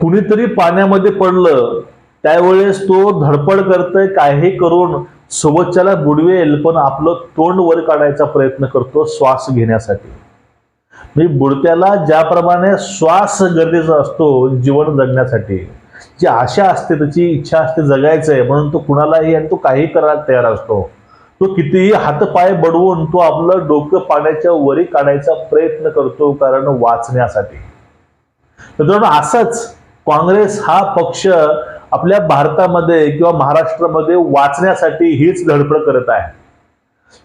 कुणीतरी पाण्यामध्ये पडलं त्यावेळेस तो धडपड करतोय काही करून सोबतच्याला बुडवेल पण आपलं तोंड वर काढायचा प्रयत्न करतो श्वास घेण्यासाठी. म्हणजे बुडत्याला ज्याप्रमाणे श्वास गरजेचा असतो जीवन जगण्यासाठी. जी आशा असते त्याची इच्छा असते जगायचं आहे म्हणून तो कुणालाही आणि तो काही करायला तयार असतो. तो कितीही हातपाय बडवून तो आपलं डोकं पाण्याच्या वरी काढायचा प्रयत्न करतो कारण वाचण्यासाठी. मित्रांनो असंच काँग्रेस हा पक्ष आपल्या भारतामध्ये किंवा महाराष्ट्रामध्ये वाचण्यासाठी हीच धडपड करत आहे.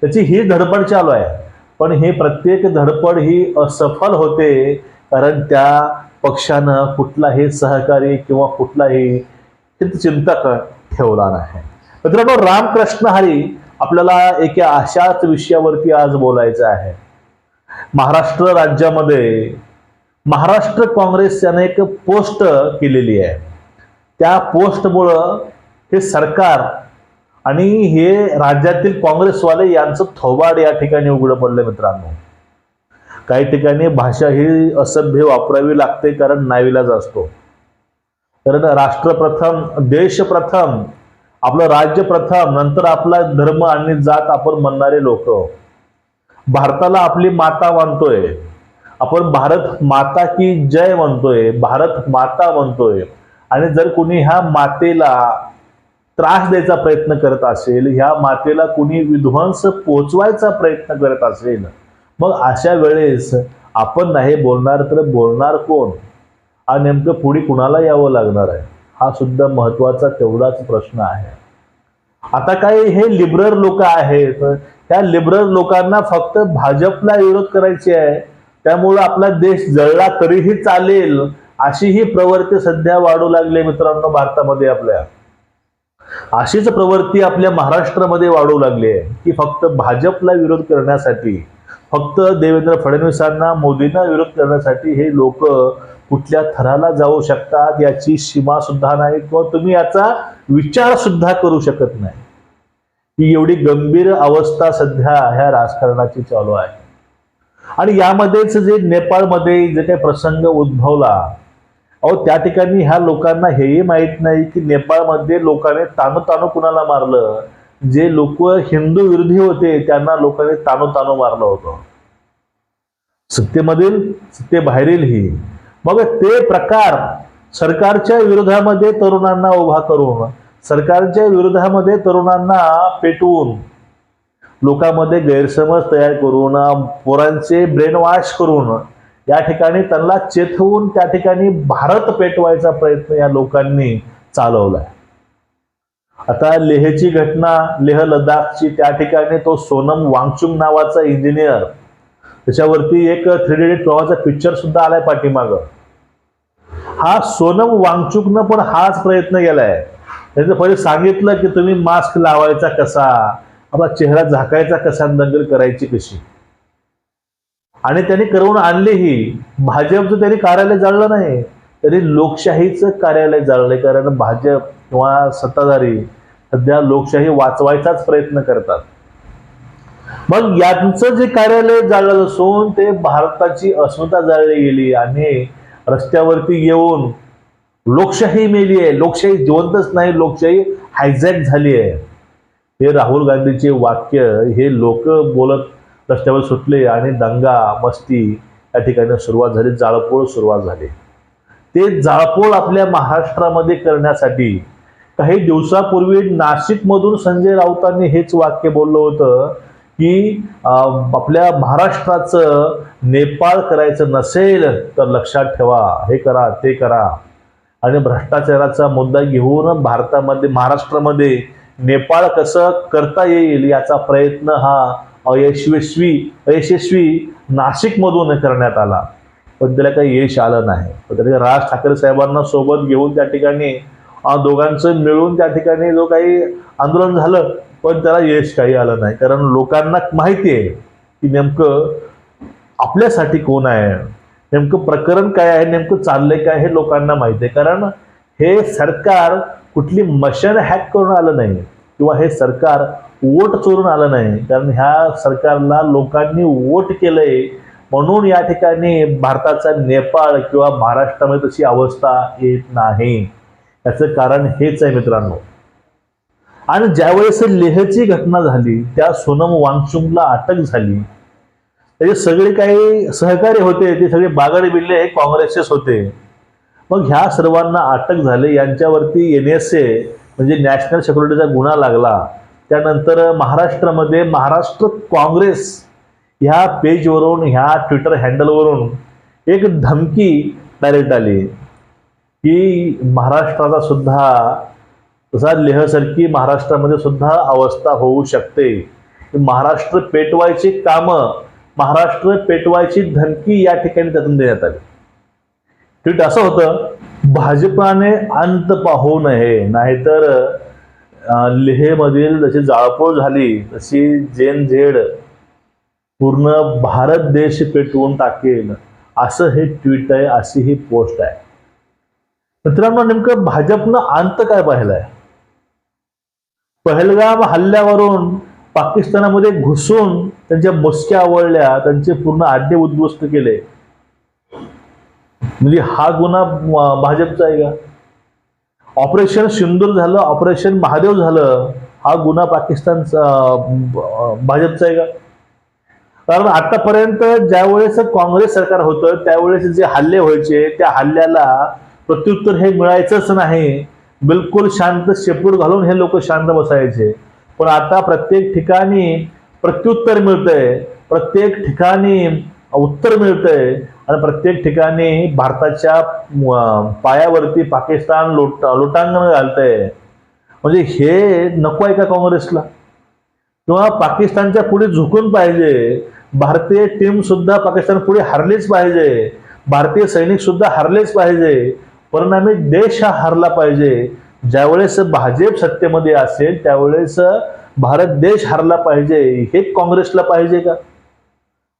त्याची ही धडपड चालू आहे. पण हे प्रत्येक धडपड ही असफल होते कारण त्या पक्षानं कुठलाही सहकारी किंवा कुठलाही चिंतक ठेवला नाही. मित्रांनो रामकृष्ण हरी आपल्याला एका अशाच विषयावरती आज बोलायचं आहे. महाराष्ट्र राज्यामध्ये महाराष्ट्र काँग्रेस याने एक पोस्ट केलेली आहे. त्या पोस्टमुळं हे सरकार आणि हे राज्यातील काँग्रेसवाले यांचं थोबाड या ठिकाणी उघडं पडलं मित्रांनो. काही ठिकाणी भाषा ही असभ्य वापरावी लागते कारण नाविलाज असतो. कारण राष्ट्र प्रथम देश प्रथम आपलं राज्य प्रथम नंतर आपला धर्म आणि जात आपण म्हणणारे लोक. भारताला आपली माता मानतोय. आपण भारत माता की जय म्हणतोय भारत माता म्हणतोय. आणि जर कुणी ह्या मातेला त्रास द्यायचा प्रयत्न करत असेल ह्या मातेला कुणी विध्वंस पोचवायचा प्रयत्न करत असेल मग अशा वेळेस आपण नाही बोलणार तर बोलणार कोण? हा नेमकं पुढे कुणाला यावं लागणार आहे? हा सुद्धा महत्त्वाचा तेवढाच प्रश्न आहे. आता काय हे लिबरल लोक आहेत त्या लिबरल लोकांना फक्त भाजपला विरोध करायचे आहे. त्यामुळं आपला देश जळला तरीही चालेल अशी ही प्रवृत्ती सध्या वाढू लागली मित्रांनो भारतामध्ये आपल्या. अशीच प्रवृत्ती आपल्या महाराष्ट्रामध्ये वाढू लागली आहे की फक्त भाजपला विरोध करण्यासाठी फक्त देवेंद्र फडणवीसांना मोदींना विरोध करण्यासाठी हे लोक कुठल्या थराला जाऊ शकतात याची सीमा सुद्धा नाही किंवा तुम्ही याचा विचार सुद्धा करू शकत नाही. ही एवढी गंभीर अवस्था सध्या ह्या राजकारणाची चालू आहे. आणि यामध्येच जे नेपाळमध्ये जे काही प्रसंग उद्भवला अहो त्या ठिकाणी ह्या लोकांना हेही माहीत नाही की नेपाळमध्ये लोकांनी तानू तानू कुणाला मारलं? जे लोक हिंदू विरोधी होते त्यांना लोकांनी तानू तानू मारलं होतं. सत्तेमधील सत्तेबाहेरील ही मग ते प्रकार सरकारच्या विरोधामध्ये तरुणांना उभा करून सरकारच्या विरोधामध्ये तरुणांना पेटवून लोकांमध्ये गैरसमज तयार करून पोरांचे ब्रेन वॉश करून या ठिकाणी त्यांना चेतवून त्या ठिकाणी भारत पेटवायचा प्रयत्न या लोकांनी चालवलाय. आता लेहची घटना लेह लडाखची त्या ठिकाणी तो सोनम वांगचुंग नावाचा इंजिनियर त्याच्यावरती एक थ्री डी नावाचा पिक्चर सुद्धा आलाय पाठीमागं. हा सोनम वांगचुकनं पण हाच प्रयत्न केलाय. त्याचं पहिले सांगितलं की तुम्ही मास्क लावायचा कसा? आपला चेहरा झाकायचा कसा दंगल करायची कशी? आणि त्यांनी करवून आणलीही. भाजपचं त्यांनी कार्यालय जाळलं नाही. तरी लोकशाहीचं कार्यालय जाळलंय कारण भाजप किंवा सत्ताधारी सध्या लोकशाही वाचवायचाच प्रयत्न करतात. मग यांचं जे कार्यालय जाळलं असून ते भारताची अस्मिता जाळली गेली आणि रस्त्यावरती येऊन लोकशाही मेली आहे. लोकशाही जिवंतच नाही लोकशाही हायझॅक झाली आहे. हे राहुल गांधीचे वाक्य हे लोक बोलत रस्त्यावर सुटले आणि दंगा मस्ती या ठिकाणी सुरुवात झाली जाळपोळ सुरुवात झाली. ते जाळपोळ आपल्या महाराष्ट्रामध्ये करण्यासाठी काही दिवसापूर्वी नाशिकमधून संजय राऊतांनी हेच वाक्य बोललं होतं की आपल्या महाराष्ट्राचं नेपाळ करायचं नसेल तर लक्षात ठेवा हे करा ते करा. आणि भ्रष्टाचाराचा मुद्दा घेऊन भारतामध्ये महाराष्ट्रामध्ये नेपाळ कसं करता येईल याचा प्रयत्न हा अयशस्वी अयशस्वी नाशिकमधून करण्यात आला. पण त्याला काही यश आलं नाही. पण त्याला राज ठाकरे साहेबांना सोबत घेऊन त्या ठिकाणी दोघांचं मिळून त्या ठिकाणी जो काही आंदोलन झालं पण त्याला यश काही आलं नाही. कारण लोकांना माहिती आहे की नेमकं आपल्यासाठी कोण आहे? नेमकं प्रकरण काय आहे? नेमकं चाललंय काय हे लोकांना माहिती आहे. कारण हे सरकार कुठली मशन हॅक करून आलं नाही किंवा हे सरकार वोट चोरून आलं नाही कारण ह्या सरकारला लोकांनी वोट केलंय म्हणून या ठिकाणी भारताचा नेपाळ किंवा महाराष्ट्रामध्ये तशी अवस्था येत नाही. याचं कारण हेच आहे मित्रांनो. आणि ज्यावेळेस लेहची घटना झाली त्या सोनम वांगचुंगला अटक झाली. त्याचे सगळे काही सहकारी होते ते सगळे बागड बिल्ले हे काँग्रेसचेच होते. मग ह्या सर्वांना अटक झाले यांच्यावरती एन एस ए म्हणजे नॅशनल सिक्युरिटीचा गुन्हा लागला. त्यानंतर महाराष्ट्रामध्ये महाराष्ट्र काँग्रेस ह्या पेजवरून ह्या ट्विटर हँडलवरून एक धमकी डायरेक्ट आली. की महाराष्ट्राचा सुद्धा तसा लेहसारखी महाराष्ट्रामध्ये सुद्धा अवस्था होऊ शकते. महाराष्ट्र पेटवायची कामं महाराष्ट्र पेटवायची धमकी या ठिकाणी त्यातून देण्यात आली. ट्विट असं होतं भाजपाने अंत पाहू नये नाहीतर लेहमधील जशी जाळपोळ झाली तशी जेन झेड पूर्ण भारत देश पेटवून टाकेल असं हे ट्विट आहे अशी ही पोस्ट आहे. मित्रांनो नेमकं भाजपनं अंत काय पाहिलंय? पहलगाम हल्ल्यावरून पाकिस्तानामध्ये घुसून त्यांच्या मुसक्या आवळल्या त्यांचे पूर्ण आड्डे उद्ध्वस्त केले. म्हणजे हा गुन्हा भाजपचा आहे का? ऑपरेशन सिंदूर झालं ऑपरेशन महादेव झालं हा गुन्हा पाकिस्तानचा भाजपचा आहे का? कारण आतापर्यंत ज्यावेळेस काँग्रेस सरकार होतं त्यावेळेस जे हल्ले व्हायचे त्या हल्ल्याला प्रत्युत्तर हे मिळायचंच नाही. बिलकुल शांत शेपूट घालून हे लोक शांत बसायचे. पण आता प्रत्येक ठिकाणी प्रत्युत्तर मिळतंय प्रत्येक ठिकाणी उत्तर मिळतंय. आणि प्रत्येक ठिकाणी भारताच्या पायावरती पाकिस्तान लोट लोटांगण घालतंय. म्हणजे हे नको आहे का काँग्रेसला? किंवा पाकिस्तानच्या पुढे झुकून पाहिजे. भारतीय टीम सुद्धा पाकिस्तान पुढे हरलीच पाहिजे. भारतीय सैनिक सुद्धा हरलेच पाहिजे. परिणामी देश हा हरला पाहिजे. ज्यावेळेस भाजप सत्तेमध्ये असेल त्यावेळेस भारत देश हरला पाहिजे. हे काँग्रेसला पाहिजे का?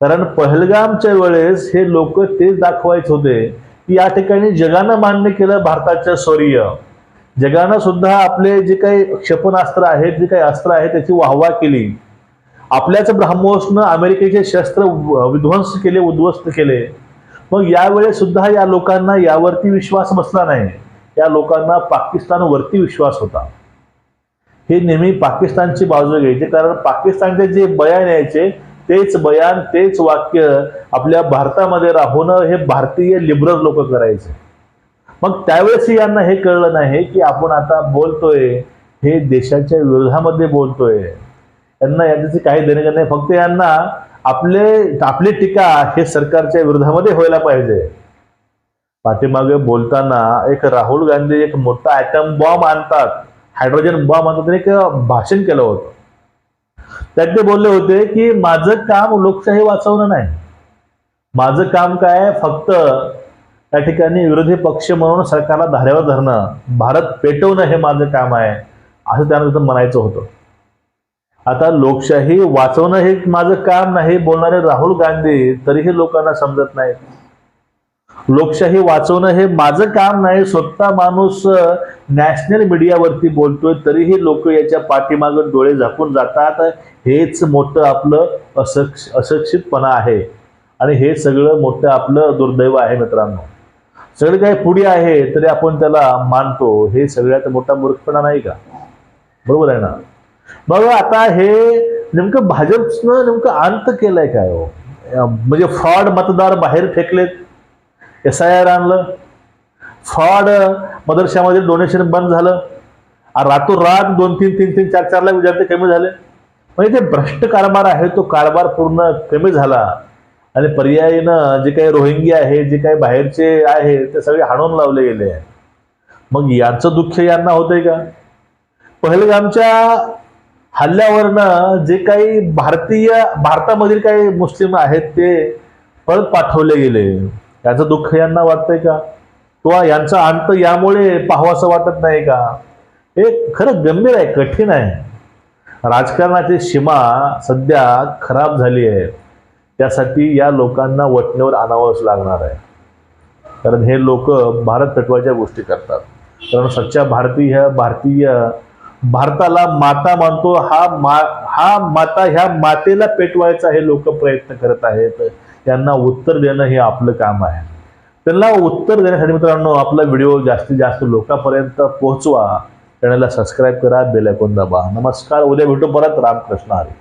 कारण पहलगामच्या वेळेस हे लोक तेच दाखवायचे होते की या ठिकाणी जगानं मान्य केलं भारताचं शौर्य जगानं सुद्धा आपले जे काही क्षेपणास्त्र आहेत जे काही अस्त्र आहेत त्याची वाहवा केली. आपल्याच ब्रह्मोसनं अमेरिकेचे शस्त्र विध्वंस केले उद्ध्वस्त केले. मग यावेळेस सुद्धा या लोकांना यावरती विश्वास बसला नाही. या लोकांना पाकिस्तानवरती विश्वास होता. हे नेहमी पाकिस्तानची बाजू घ्यायचे. कारण पाकिस्तानचे जे बयान यायचे तेच बयान तेच वाक्य आपल्या भारतामध्ये राहून हे भारतीय लिबरल लोक करायचे. मग त्यावेळेस यांना हे कळलं नाही की आपण आता बोलतोय हे देशाच्या विरोधामध्ये बोलतोय. यांना याच्याचे काही देणे नाही. फक्त यांना आपले आपली टीका हे सरकारच्या विरोधामध्ये व्हायला पाहिजे. पाठीमागे बोलताना एक राहुल गांधी एक मोठा ॲटम बॉम्ब आणतात. हायड्रोजन बॉम्ब आणतात. एक भाषण केलं होतं. त्यात ते बोलले होते की माझं काम लोकशाही वाचवणं नाही. माझं काम काय? फक्त त्या ठिकाणी विरोधी पक्ष म्हणून सरकारला धाऱ्यावर धरणं भारत पेटवणं हे माझं काम आहे असं त्यानंतर म्हणायचं होतं. आता लोकशाही वाचवणं हे माझं काम नाही बोलणारे राहुल गांधी तरीही लोकांना समजत नाही लोकशाही वाचवणं हे माझं काम नाही स्वतः माणूस नॅशनल मीडियावरती बोलतोय तरीही लोक याच्या पाठीमागं डोळे झाकून जातात. हेच मोठं आपलं असक्ष अशिक्षितपणा आहे. आणि हे सगळं मोठं आपलं दुर्दैव आहे मित्रांनो. सगळं काही पुढे आहे तरी आपण त्याला मानतो. हे सगळ्यात मोठा मूर्खपणा नाही का? बरोबर आहे ना? मग आता हे नेमकं भाजपनं नेमकं अंत केलंय काय हो? म्हणजे फ्रॉड मतदार बाहेर फेकलेत. एस आय आर आणलं. फ्रॉड मदरशामध्ये डोनेशन बंद झालं. रातोरात दोन तीन तीन तीन चार चार लाख विद्यार्थी कमी झाले. म्हणजे ते भ्रष्ट कारभार आहे तो कारभार पूर्ण कमी झाला. आणि पर्यायीनं जे काही रोहिंगी आहे जे काही बाहेरचे आहे ते सगळे हाणून लावले गेले. आहे मग यांचं दुःख यांना होतंय का? पहलगामच्या हल्ल्यावरनं जे काही भारतीय भारतामधील काही मुस्लिम आहेत ते परत पाठवले गेले. याचं दुःख यांना वाटतंय का? किंवा यांचा अंत यामुळे पाहावासं वाटत नाही का? हे खरं गंभीर आहे कठीण आहे. राजकारणाची सीमा सध्या खराब झाली आहे. त्यासाठी या लोकांना वटणीवर आणावंच लागणार आहे. कारण हे लोक भारत तत्वाच्या गोष्टी करतात. कारण सच्चा भारतीय भारतीय भारताला माता मानतो. हा मा हा माता ह्या मातेला पेटवायचा हे लोक प्रयत्न करत आहेत. त्यांना उत्तर देणं हे आपलं काम आहे. त्यांना उत्तर देण्यासाठी मित्रांनो आपला व्हिडिओ जास्तीत जास्त लोकांपर्यंत पोहोचवा. चॅनलला सबस्क्राईब करा बेल आयकॉन दाबा. नमस्कार उद्या भेटू परत. रामकृष्ण हरी.